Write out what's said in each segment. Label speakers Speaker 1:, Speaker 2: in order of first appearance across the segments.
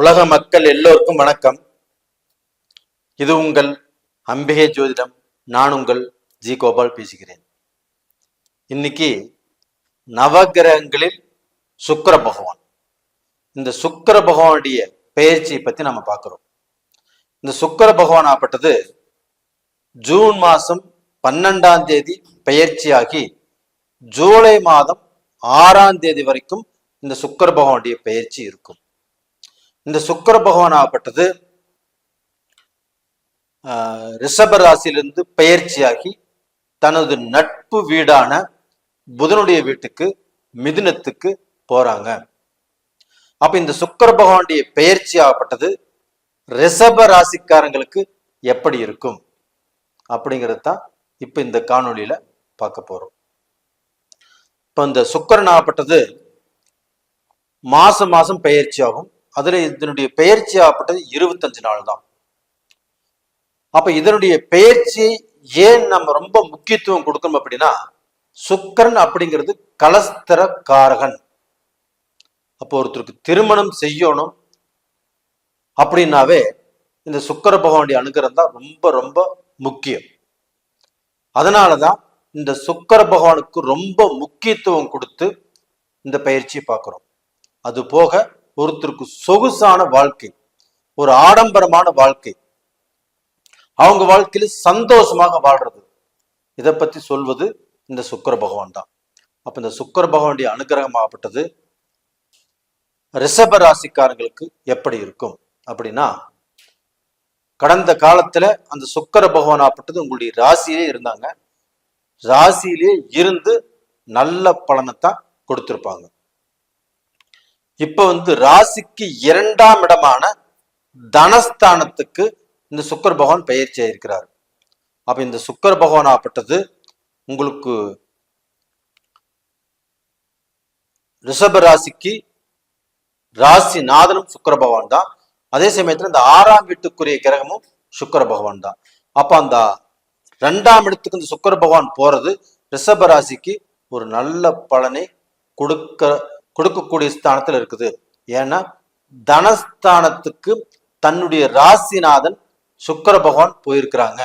Speaker 1: உலக மக்கள் எல்லோருக்கும் வணக்கம். இது உங்கள் அம்பிகை ஜோதிடம். நான் உங்கள் ஜி கோபால் பேசுகிறேன். இன்னைக்கு நவகிரகங்களில் சுக்கிர பகவான். இந்த சுக்கிர பகவானுடைய பெயர்ச்சியை பத்தி நம்ம பார்க்கிறோம். இந்த சுக்கிர பகவான் ஆப்பட்டது ஜூன் மாசம் பன்னெண்டாம் தேதி பெயர்ச்சியாகி ஜூலை மாதம் ஆறாம் தேதி வரைக்கும் இந்த சுக்கிர பகவானுடைய பெயர்ச்சி இருக்கும். இந்த சுக்கர பகவான் ஆகப்பட்டது ரிஷப ராசியிலிருந்து பயிற்சியாகி தனது நட்பு வீடான புதனுடைய வீட்டுக்கு மிதுனத்துக்கு போறாங்க. அப்ப இந்த சுக்கர பகவானுடைய பெயர்ச்சி ஆகப்பட்டது ரிஷப ராசிக்காரங்களுக்கு எப்படி இருக்கும்? அப்படிங்கிறது தான் இப்ப இந்த காணொளியில பார்க்க போறோம். இப்ப இந்த சுக்கரன் ஆகப்பட்டது மாசம் மாசம் பயிற்சி ஆகும். அதுல இதனுடைய பெயர்ச்சி ஆகப்பட்டது இருபத்தஞ்சு நாள் தான். அப்ப இதனுடைய பெயர்ச்சி ஏன் நம்ம ரொம்ப முக்கியத்துவம் கொடுக்கணும் அப்படின்னா சுக்கரன் அப்படிங்கிறது கலஸ்தர காரகன் அப்போ ஒருத்தருக்கு திருமணம் செய்யணும் அப்படின்னாவே இந்த சுக்கர பகவானுடைய அனுகிரகம் தான் ரொம்ப ரொம்ப முக்கியம். அதனாலதான் இந்த சுக்கர பகவானுக்கு ரொம்ப முக்கியத்துவம் கொடுத்து இந்த பயிற்சியை பார்க்கிறோம். அது போக ஒருத்தருக்கு சொகுசான வாழ்க்கை ஒரு ஆடம்பரமான வாழ்க்கை. அவங்க வாழ்க்கையில சந்தோஷமாக வாழ்றது. இதை பத்தி சொல்வது இந்த சுக்கர பகவான் தான். அப்ப இந்த சுக்கர பகவானுடைய அனுகிரகமாகப்பட்டது ரிஷப ராசிக்காரங்களுக்கு எப்படி இருக்கும்? அப்படின்னா கடந்த காலத்துல அந்த சுக்கர பகவான் ஆப்பட்டது உங்களுடைய ராசியிலே இருந்தாங்க. ராசியிலே இருந்து நல்ல பலனைத்தான் கொடுத்திருப்பாங்க. இப்ப வந்து ராசிக்கு இரண்டாம் இடமான தனஸ்தானத்துக்கு இந்த சுக்கர பகவான் பயிற்சி ஆயிருக்கிறார். அப்ப இந்த சுக்கர பகவான் ஆப்பட்டது உங்களுக்கு ரிஷப ராசிக்கு ராசி நாதனும் சுக்கர பகவான் தான். அதே சமயத்துல இந்த ஆறாம் வீட்டுக்குரிய கிரகமும் சுக்கர பகவான் தான். அப்ப அந்த ரெண்டாம் இடத்துக்கு இந்த சுக்கர பகவான் போறது ரிஷப ராசிக்கு ஒரு நல்ல பலனை கொடுக்க கொடுக்கக்கூடிய ஸ்தானத்துல இருக்குது. ஏன்னா தனஸ்தானத்துக்கு தன்னுடைய ராசிநாதன் சுக்கர பகவான் போயிருக்கிறாங்க.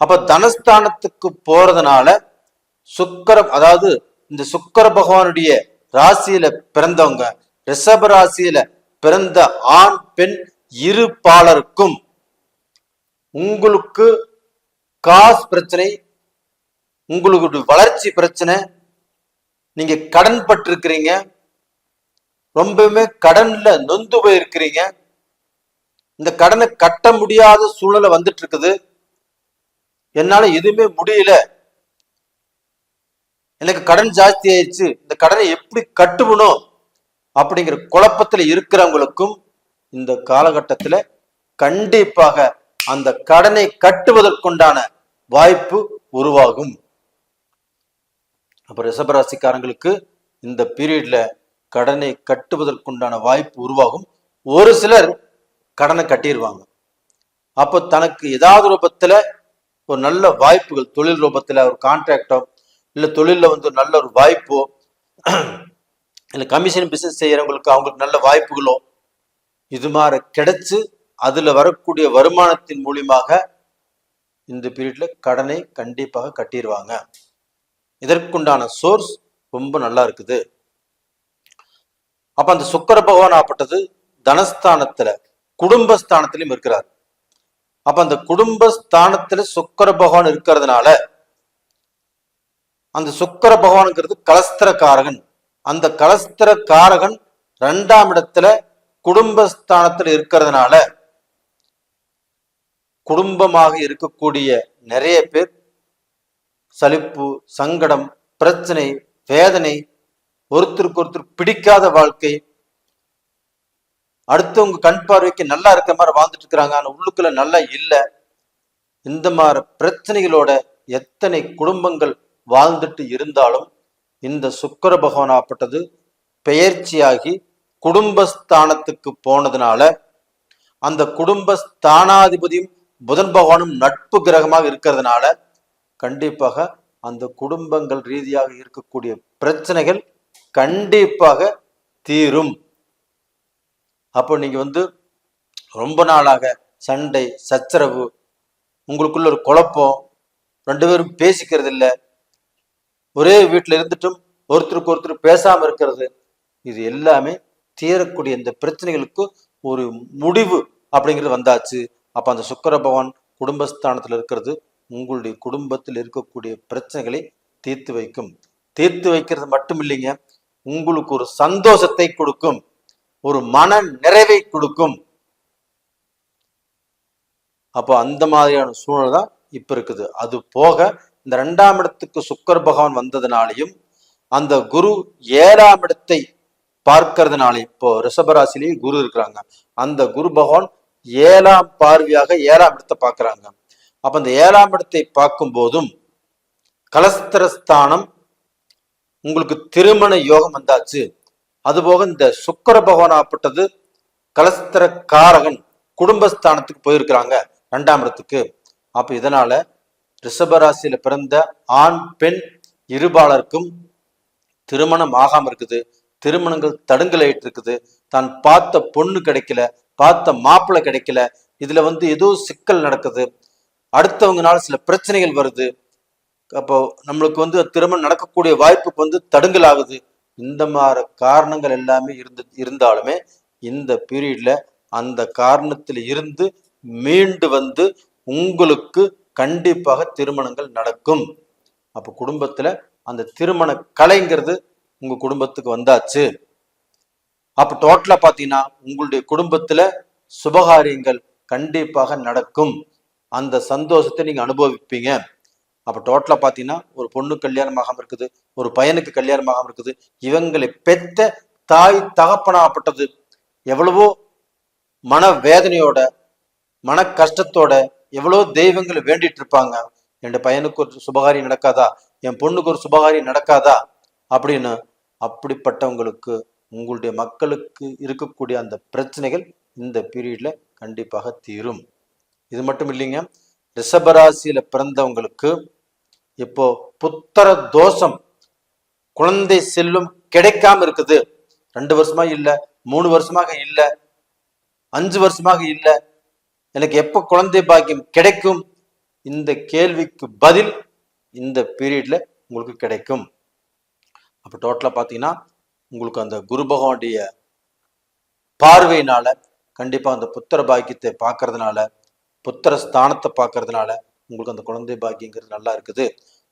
Speaker 1: அப்ப தனஸ்தானத்துக்கு போறதுனால சுக்கர அதாவது இந்த சுக்கர பகவானுடைய ராசியில பிறந்தவங்க ரிஷப ராசியில பிறந்த ஆண் பெண் இரு பாலருக்கும் உங்களுக்கு காசு பிரச்சனை உங்களுக்கு வளர்ச்சி பிரச்சனை நீங்க கடன் பட்டிருக்கிறீங்க. ரொம்பவுமே கடன்ல நொந்து போயிருக்கிறீங்க. இந்த கடனை கட்ட முடியாத சூழ்நிலை வந்துட்டு இருக்குது என்னால எதுவுமே முடியல. எனக்கு கடன் ஜாஸ்தி ஆயிடுச்சு. இந்த கடனை எப்படி கட்டுவணும்? அப்படிங்கிற குழப்பத்துல இருக்கிறவங்களுக்கும் இந்த காலகட்டத்துல கண்டிப்பாக அந்த கடனை கட்டுவதற்குண்டான வாய்ப்பு உருவாகும். அப்போ ரிஷபராசிக்காரங்களுக்கு இந்த பீரியட்ல கடனை கட்டுவதற்குண்டான வாய்ப்பு உருவாகும். ஒரு சிலர் கடனை கட்டிடுவாங்க அப்போ தனக்கு ஏதாவது ரூபத்துல ஒரு நல்ல வாய்ப்புகள் தொழில் ரூபத்துல ஒரு கான்ட்ராக்டோ இல்லை தொழிலில் வந்து நல்ல ஒரு வாய்ப்போ இல்லை கமிஷன் பிஸ்னஸ் செய்கிறவங்களுக்கு அவங்களுக்கு நல்ல வாய்ப்புகளோ இது மாதிரி கிடைச்சு அதில் வரக்கூடிய வருமானத்தின் மூலியமாக இந்த பீரியட்ல கடனை கண்டிப்பாக கட்டிடுவாங்க இதற்குண்டான சோர்ஸ் ரொம்ப நல்லா இருக்குது. அப்ப அந்த சுக்கர பகவான் ஆப்பட்டது தனஸ்தானத்துல குடும்பஸ்தானத்திலும் இருக்கிறார். அப்ப அந்த குடும்பஸ்தானத்துல சுக்கர பகவான் இருக்கிறதுனால அந்த சுக்கர பகவானுங்கிறது கலஸ்திரக்காரகன். அந்த கலஸ்திரக்காரகன் ரெண்டாம் இடத்துல குடும்பஸ்தானத்துல இருக்கிறதுனால குடும்பமாக இருக்கக்கூடிய நிறைய பேர் சலிப்பு சங்கடம் பிரச்சனை வேதனை ஒருத்தருக்கு ஒருத்தர் பிடிக்காத வாழ்க்கை. அடுத்தவங்க கண் பார்வைக்கு நல்லா இருக்க மாதிரி வாழ்ந்துட்டு இருக்கிறாங்க. ஆனா உள்ளுக்குள்ள நல்லா இல்லை. இந்த மாதிரி பிரச்சனைகளோட எத்தனை குடும்பங்கள் வாழ்ந்துட்டு இருந்தாலும் இந்த சுக்கர பகவானாப்பட்டது பெயர்ச்சியாகி குடும்பஸ்தானத்துக்கு போனதுனால அந்த குடும்பஸ்தானாதிபதியும் புதன் பகவானும் நட்பு கிரகமாக இருக்கிறதுனால கண்டிப்பாக அந்த குடும்பங்கள் ரீதியாக இருக்கக்கூடிய பிரச்சனைகள் கண்டிப்பாக தீரும். அப்போ நீங்க வந்து ரொம்ப நாளாக சண்டை சச்சரவு உங்களுக்குள்ள ஒரு குழப்பம் ரெண்டு பேரும் பேசிக்கிறது இல்ல ஒரே வீட்டில் இருந்துட்டும் ஒருத்தருக்கு ஒருத்தர் பேசாம இருக்கிறது இது எல்லாமே தீரக்கூடிய இந்த பிரச்சனைகளுக்கு ஒரு முடிவு அப்படிங்கிறது வந்தாச்சு. அப்போ அந்த சுக்கர பகவான் குடும்பஸ்தானத்துல இருக்கிறது உங்களுடைய குடும்பத்தில் இருக்கக்கூடிய பிரச்சனைகளை தீர்த்து வைக்கும். தீர்த்து வைக்கிறது மட்டும் இல்லைங்க உங்களுக்கு ஒரு சந்தோஷத்தை கொடுக்கும் ஒரு மன நிறைவை கொடுக்கும். அப்போ அந்த மாதிரியான சூழல் தான் இப்ப இருக்குது. அது போக இந்த ரெண்டாம் இடத்துக்கு சுக்கர் பகவான் வந்ததுனாலையும் அந்த குரு ஏழாம் இடத்தை பார்க்கறதுனால இப்போ ரிஷபராசிலேயே குரு இருக்கிறாங்க. அந்த குரு பகவான் ஏழாம் பார்வையாக ஏழாம் இடத்தை பார்க்கறாங்க. அப்ப அந்த ஏழாம் இடத்தை பார்க்கும் போதும் கலஸ்தரஸ்தானம் உங்களுக்கு திருமண யோகம் வந்தாச்சு. அதுபோக இந்த சுக்கர பகவான் ஆப்பட்டது கலஸ்திர காரகன் குடும்பஸ்தானத்துக்கு போயிருக்கிறாங்க ரெண்டாம் இடத்துக்கு. அப்ப இதனால ரிஷபராசியில பிறந்த ஆண் பெண் இருபாலருக்கும் திருமணம் ஆகாம இருக்குது. திருமணங்கள் தடுங்கலாயிட்டு இருக்குது தான் பார்த்த பொண்ணு கிடைக்கல பார்த்த மாப்பிள்ளை கிடைக்கல. இதுல வந்து ஏதோ சிக்கல் நடக்குது. அடுத்தவங்கனால சில பிரச்சனைகள் வருது. அப்போ நம்மளுக்கு வந்து திருமணம் நடக்கக்கூடிய வாய்ப்புக்கு வந்து தடுங்கல் ஆகுது இந்த மாதிரி காரணங்கள் எல்லாமே இருந்து இருந்தாலுமே இந்த பீரியட்ல அந்த காரணத்தில் இருந்து மீண்டு வந்து உங்களுக்கு கண்டிப்பாக திருமணங்கள் நடக்கும். அப்போ குடும்பத்துல அந்த திருமண கலைங்கிறது உங்க குடும்பத்துக்கு வந்தாச்சு. அப்ப டோட்டலா பாத்தீங்கன்னா உங்களுடைய குடும்பத்துல சுபகாரியங்கள் கண்டிப்பாக நடக்கும். அந்த சந்தோஷத்தை நீங்க அனுபவிப்பீங்க. அப்ப டோட்டலா பாத்தீங்கன்னா ஒரு பொண்ணு கல்யாணம் ஆகாம இருக்குது ஒரு பையனுக்கு கல்யாணம் ஆகாமல் இருக்குது இவங்களை பெத்த தாய் தகப்பனாப்பட்டது எவ்வளவோ மன வேதனையோட மன கஷ்டத்தோட எவ்வளோ தெய்வங்களை வேண்டிட்டு இருப்பாங்க. என் பையனுக்கு ஒரு சுபகாரியம் நடக்காதா? என் பொண்ணுக்கு ஒரு சுபகாரியம் நடக்காதா? அப்படின்னு அப்படிப்பட்டவங்களுக்கு உங்களுடைய மக்களுக்கு இருக்கக்கூடிய அந்த பிரச்சனைகள் இந்த பீரியட்ல கண்டிப்பாக தீரும். இது மட்டும் இல்லைங்க. ரிஷபராசியில பிறந்தவங்களுக்கு இப்போ புத்தர தோஷம் குழந்தை செல்வம் கிடைக்காம இருக்குது. ரெண்டு வருஷமா இல்ல மூணு வருஷமாக இல்ல அஞ்சு வருஷமாக இல்ல. எனக்கு எப்ப குழந்தை பாக்கியம் கிடைக்கும்? இந்த கேள்விக்கு பதில் இந்த பீரியட்ல உங்களுக்கு கிடைக்கும். அப்போ டோட்டலாக பார்த்தீங்கன்னா உங்களுக்கு அந்த குரு பகவானுடைய பார்வையினால கண்டிப்பாக அந்த புத்திர பாக்கியத்தை பார்க்கறதுனால புத்திர ஸ்தானத்தை பார்க்கறதுனால உங்களுக்கு அந்த குழந்தை பாக்கியங்கிறது நல்லா இருக்குது.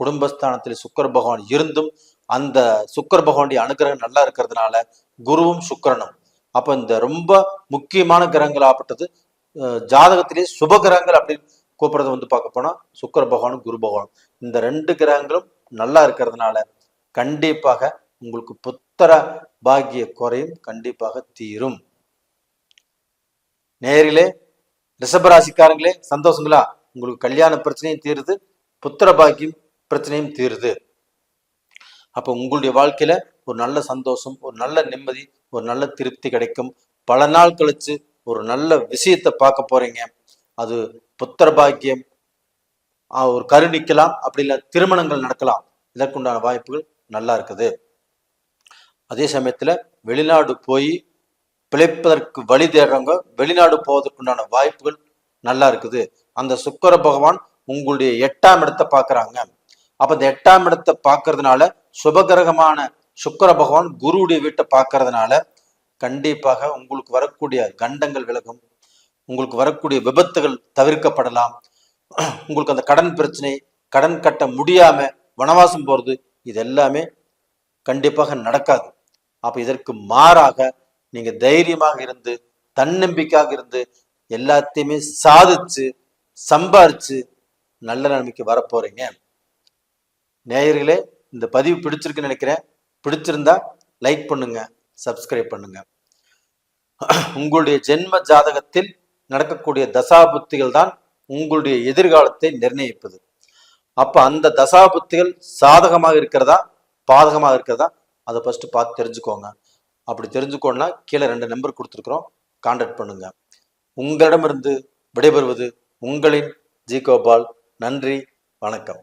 Speaker 1: குடும்பஸ்தானத்தில் சுக்கர பகவான் இருந்தும் அந்த சுக்கர பகவானுடைய அனுகிரகம் நல்லா இருக்கிறதுனால குருவும் சுக்கரனும். அப்போ இந்த ரொம்ப முக்கியமான கிரகங்கள் ஆப்பட்டது அஹ் ஜாதகத்திலே சுப கிரகங்கள் அப்படின்னு கூப்பிடுறது வந்து பார்க்க போனா சுக்கர பகவானும் குரு பகவானும். இந்த ரெண்டு கிரகங்களும் நல்லா இருக்கிறதுனால கண்டிப்பாக உங்களுக்கு புத்தர பாக்கிய குறையும் கண்டிப்பாக தீரும். நேரிலே ரிஷபராசிக்காரங்களே சந்தோஷங்களா? உங்களுக்கு கல்யாண பிரச்சனையும் தீருது புத்திர பாக்கியம் பிரச்சனையும் தீருது. அப்போ உங்களுடைய வாழ்க்கையில ஒரு நல்ல சந்தோஷம் ஒரு நல்ல நிம்மதி ஒரு நல்ல திருப்தி கிடைக்கும். பல நாள் கழிச்சு ஒரு நல்ல விஷயத்தை பார்க்க போறீங்க. அது புத்திர பாக்கியம் ஒரு கருணிக்கலாம் அப்படி இல்லை திருமணங்கள் நடக்கலாம். இதற்குண்டான வாய்ப்புகள் நல்லா இருக்குது. அதே சமயத்துல வெளிநாடு போய் பிழைப்பதற்கு வழி தேடுறவங்க வெளிநாடு போவதற்குண்டான வாய்ப்புகள் நல்லா இருக்குது. அந்த சுக்கர பகவான் உங்களுடைய எட்டாம் இடத்தை பார்க்கறாங்க. அப்ப இந்த எட்டாம் இடத்தை பார்க்கறதுனால சுபகிரகமான சுக்கர பகவான் குருவுடைய வீட்டை பார்க்கறதுனால கண்டிப்பாக உங்களுக்கு வரக்கூடிய கண்டங்கள் விலகும். உங்களுக்கு வரக்கூடிய விபத்துகள் தவிர்க்கப்படலாம். உங்களுக்கு அந்த கடன் பிரச்சனை கடன் கட்ட முடியாம வனவாசம் போறது இது எல்லாமே கண்டிப்பாக நடக்காது. அப்ப இதற்கு மாறாக நீங்க தைரியமாக இருந்து தன்னம்பிக்கையாக இருந்து எல்லாத்தையுமே சாதிச்சு சம்பாரிச்சு நல்ல நிலைமைக்கு வரப்போறீங்க நேயர்களே இந்த பதிவு பிடிச்சிருக்குன்னு நினைக்கிறேன். பிடிச்சிருந்தா லைக் பண்ணுங்க சப்ஸ்கிரைப் பண்ணுங்க. உங்களுடைய ஜென்ம ஜாதகத்தில் நடக்கக்கூடிய தசாபுத்திகள் தான் உங்களுடைய எதிர்காலத்தை நிர்ணயிப்பது. அப்ப அந்த தசாபுத்திகள் சாதகமாக இருக்கிறதா பாதகமாக இருக்கிறதா அதை ஃபர்ஸ்ட் பார்த்து தெரிஞ்சுக்கோங்க. அப்படி தெரிஞ்சுக்கோன்னா கீழே ரெண்டு நம்பர் கொடுத்துருக்குறோம். கான்டாக்ட் பண்ணுங்க. உங்களிடமிருந்து விடைபெறுவது உங்களின் ஜி கோபால். நன்றி. வணக்கம்.